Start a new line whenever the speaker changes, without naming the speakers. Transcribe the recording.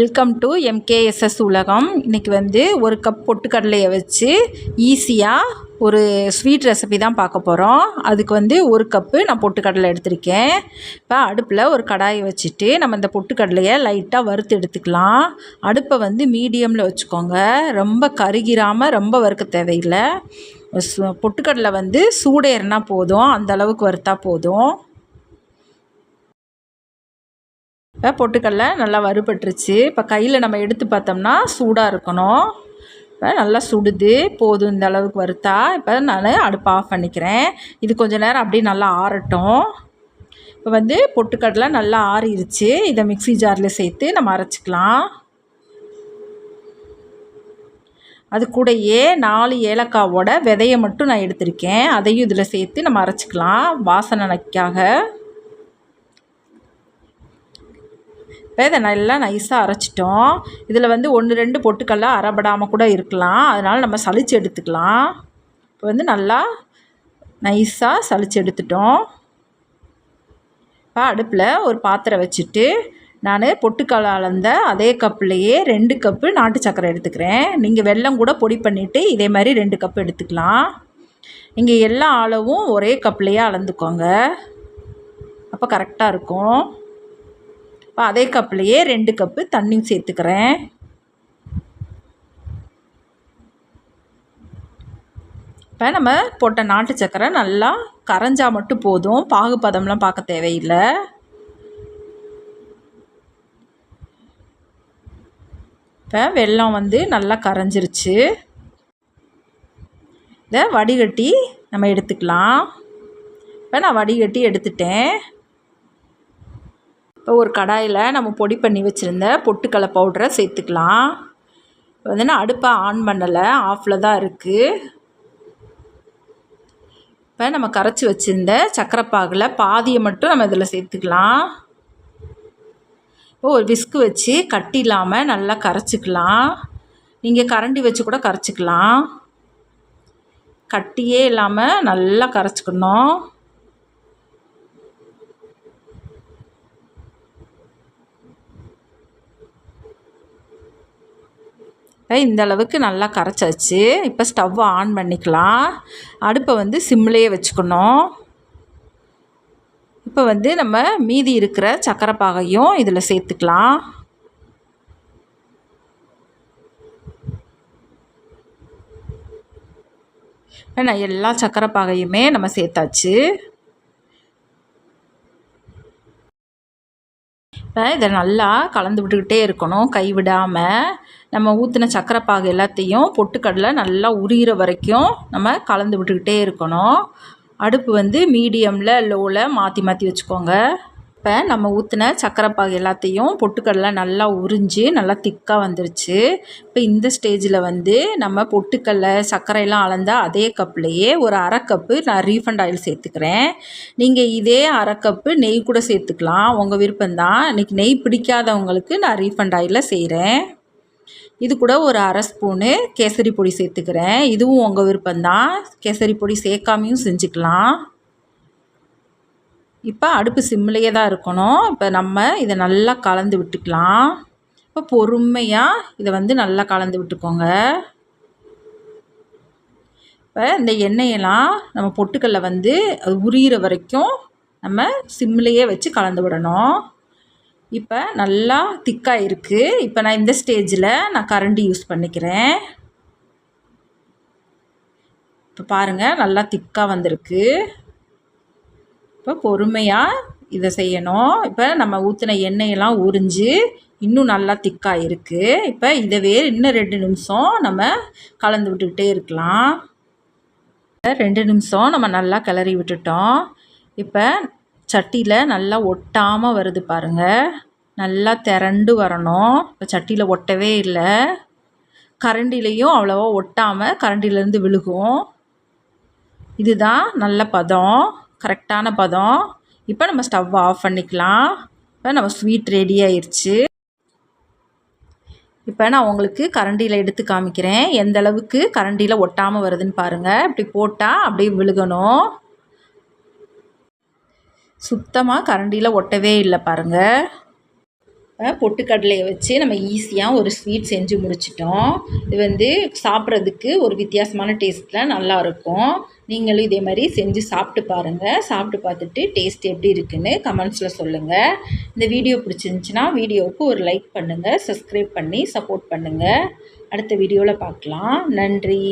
Welcome to எம்கேஎஸ்எஸ் உலகம். இன்றைக்கி வந்து ஒரு கப் பொட்டுக்கடலையை வச்சு ஈஸியாக ஒரு ஸ்வீட் ரெசிபி தான் பார்க்க போகிறோம் அதுக்கு வந்து ஒரு கப்பு நான் பொட்டுக்கடலை எடுத்திருக்கேன். இப்போ அடுப்பில் ஒரு கடாயை வச்சுட்டு நம்ம இந்த பொட்டுக்கடலையை லைட்டாக வறுத்து எடுத்துக்கலாம். அடுப்பை வந்து மீடியமில் வச்சுக்கோங்க. ரொம்ப கருகிராமல் ரொம்ப வறுக்க தேவையில்லை. சு- பொட்டுக்கடலை வந்து சூடேறினா போதும். அந்த அளவுக்கு வறுத்தா போதும் இப்போ பொட்டுக்கடலை நல்லா வறுபட்டுருச்சு. இப்போ கையில் நம்ம எடுத்து பார்த்தோம்னா சூடாக இருக்கணும். இப்போ நல்லா சுடுது. போதும் இந்த அளவுக்கு வறுத்தா. இப்போ நான் அடுப்பு ஆஃப் பண்ணிக்கிறேன். இது கொஞ்ச நேரம் அப்படியே நல்லா ஆறட்டும். இப்போ வந்து பொட்டுக்கடலை நல்லா ஆறிடுச்சு இதை மிக்ஸி ஜாரில் சேர்த்து நம்ம அரைச்சிக்கலாம். அது கூடயே நாலு ஏலக்காவோட விதையை மட்டும் நான் எடுத்திருக்கேன். அதையும் இதில் சேர்த்து நம்ம அரைச்சிக்கலாம். வாசனைக்காக இப்போ இதை நல்லா நைஸாக அரைச்சிட்டோம். இதில் வந்து ஒன்று ரெண்டு பொட்டுக்கல்ல அரைபடாமல் கூட இருக்கலாம். அதனால் நம்ம சளிச்சு எடுத்துக்கலாம். இப்போ வந்து நல்லா நைஸாக சளிச்சு எடுத்துட்டோம். இப்போ அடுப்பில் ஒரு பாத்திரம் வச்சுட்டு நான் பொட்டுக்கல்ல அளந்த அதே கப்புலையே ரெண்டு கப்பு நாட்டு சக்கரை எடுத்துக்கிறேன். நீங்கள் வெல்லம் கூட பொடி பண்ணிவிட்டு இதே மாதிரி ரெண்டு கப்பு எடுத்துக்கலாம். நீங்கள் எல்லா அளவும் ஒரே கப்லேயே அளந்துக்கோங்க. அப்போ கரெக்டாக இருக்கும். இப்போ அதே கப்லேயே ரெண்டு கப்பு தண்ணியும் சேர்த்துக்கிறேன். இப்போ நம்ம போட்ட நாட்டு சக்கரை நல்லா கரைஞ்சால் மட்டும் போதும். பாகுபதம்லாம் பார்க்க தேவையில்லை. இப்போ வெல்லம் வந்து நல்லா கரைஞ்சிருச்சு. இதை வடிகட்டி நம்ம எடுத்துக்கலாம். இப்போ நான் வடிகட்டி எடுத்துட்டேன். ஒரு கடாயில் நம்ம பொடி பண்ணி வச்சுருந்த பொட்டுக்கடலை பவுடரை சேர்த்துக்கலாம். வந்து நான் அடுப்பை ஆன் பண்ணலை ஆஃபில் தான் இருக்குது இப்போ நம்ம கரைச்சி வச்சுருந்த சக்கரைப்பாகில் பாதியை மட்டும் நம்ம இதில் சேர்த்துக்கலாம். இப்போ ஒரு விஸ்கு வச்சு கட்டி இல்லாமல் நல்லா கரைச்சிக்கலாம். நீங்கள் கரண்டி வச்சு கூட கரைச்சிக்கலாம். கட்டியே இல்லாமல் நல்லா கரைச்சிக்கணும். இந்த அளவுக்கு நல்லா கரைச்சாச்சு. இப்போ ஸ்டவ்வை ஆன் பண்ணிக்கலாம். அடுப்பை வந்து சிம்லேயே வச்சுக்கணும். இப்போ வந்து நம்ம மீதி இருக்கிற சக்கரை பாகையும் இதில் சேர்த்துக்கலாம். நான் எல்லா சக்கரை பாகையுமே நம்ம சேர்த்தாச்சு. இப்போ இதை நல்லா கலந்து விட்டுக்கிட்டே இருக்கணும். கை விடாமல் நம்ம ஊற்றின சக்கரை பாகு எல்லாத்தையும் பொட்டுக்கடலை நல்லா உரிகிற வரைக்கும் நம்ம கலந்து விட்டுக்கிட்டே இருக்கணும். அடுப்பு வந்து மீடியமில் லோவில் மாற்றி மாற்றி வச்சுக்கோங்க. இப்போ நம்ம ஊற்றின சக்கரை பாகு எல்லாத்தையும் பொட்டுக்கடலை நல்லா உறிஞ்சு நல்லா திக்காக வந்துருச்சு. இப்போ இந்த ஸ்டேஜில் வந்து நம்ம பொட்டுக்கடலை சர்க்கரையெல்லாம் அளந்த அதே கப்லேயே ஒரு அரை கப்பு நான் ரீஃபண்ட் ஆயில் சேர்த்துக்கிறேன். நீங்கள் இதே அரை கப்பு நெய் கூட சேர்த்துக்கலாம். உங்கள் விருப்பம்தான். இன்றைக்கி நெய் பிடிக்காதவங்களுக்கு நான் ரீஃபண்ட் ஆயிலில் செய்கிறேன் இது கூட ஒரு அரை ஸ்பூனு கேசரி பொடி சேர்த்துக்கிறேன். இதுவும் உங்கள் விருப்பம்தான். கேசரி பொடி சேர்க்காமையும் செஞ்சுக்கலாம். இப்போ அடுப்பு சிம்லேயே தான் இருக்கணும். இப்போ நம்ம இதை நல்லா கலந்து விட்டுக்கலாம். இப்போ பொறுமையாக இதை வந்து நல்லா கலந்து விட்டுக்கோங்க. இப்போ இந்த எண்ணெயெல்லாம் நம்ம பொட்டுக்கல்ல வந்து அது உரியிற வரைக்கும் நம்ம சிம்லேயே வச்சு கலந்து விடணும். இப்போ நல்லா திக்காக இருக்குது இப்போ நான் இந்த ஸ்டேஜில் நான் கரண்டி யூஸ் பண்ணிக்கிறேன். இப்போ பாருங்கள் நல்லா திக்காக வந்திருக்கு. இப்போ பொறுமையாக இதை செய்யணும். இப்போ நம்ம ஊற்றின எண்ணெயெல்லாம் உறிஞ்சு இன்னும் நல்லா திக்காக இருக்குது இப்போ இதவே இன்னும் ரெண்டு நிமிஷம் நம்ம கலந்து விட்டுக்கிட்டே இருக்கலாம். ரெண்டு நிமிஷம் நம்ம நல்லா கிளறி விட்டுட்டோம். இப்போ சட்டியில் நல்லா ஒட்டாமல் வருது பாருங்கள் நல்லா திரண்டு வரணும். இப்போ சட்டியில் ஒட்டவே இல்லை. கரண்டிலையும் அவ்வளோவா ஒட்டாமல் கரண்டிலேருந்து விழுகும். இதுதான் நல்ல பதம். கரெக்டான பதம். இப்போ நம்ம ஸ்டவ் ஆஃப் பண்ணிக்கலாம். இப்போ நம்ம ஸ்வீட் ரெடி ஆயிடுச்சு இப்போ நான் உங்களுக்கு கரண்டியில் எடுத்து காமிக்கிறேன். எந்த அளவுக்கு கரண்டியில் ஒட்டாமல் வருதுன்னு பாருங்கள் இப்படி போட்டால் அப்படியே விழுகணும். சுத்தமாக கரண்டியில் ஒட்டவே இல்லை பாருங்கள் பொட்டுக்கடலையை வச்சு நம்ம ஈஸியாக ஒரு ஸ்வீட் செஞ்சு முடிச்சிட்டோம். இது வந்து சாப்பிட்றதுக்கு ஒரு வித்தியாசமான டேஸ்ட்டில் நல்லாயிருக்கும் நீங்களும் இதே மாதிரி செஞ்சு சாப்பிட்டு பாருங்கள் சாப்பிட்டு பார்த்துட்டு டேஸ்ட் எப்படி இருக்குன்னு கமெண்ட்ஸில் சொல்லுங்கள் இந்த வீடியோ பிடிச்சிருந்துச்சின்னா வீடியோவுக்கு ஒரு லைக் பண்ணுங்கள் சப்ஸ்கிரைப் பண்ணி சப்போர்ட் பண்ணுங்கள் அடுத்த வீடியோவில் பார்க்கலாம். நன்றி.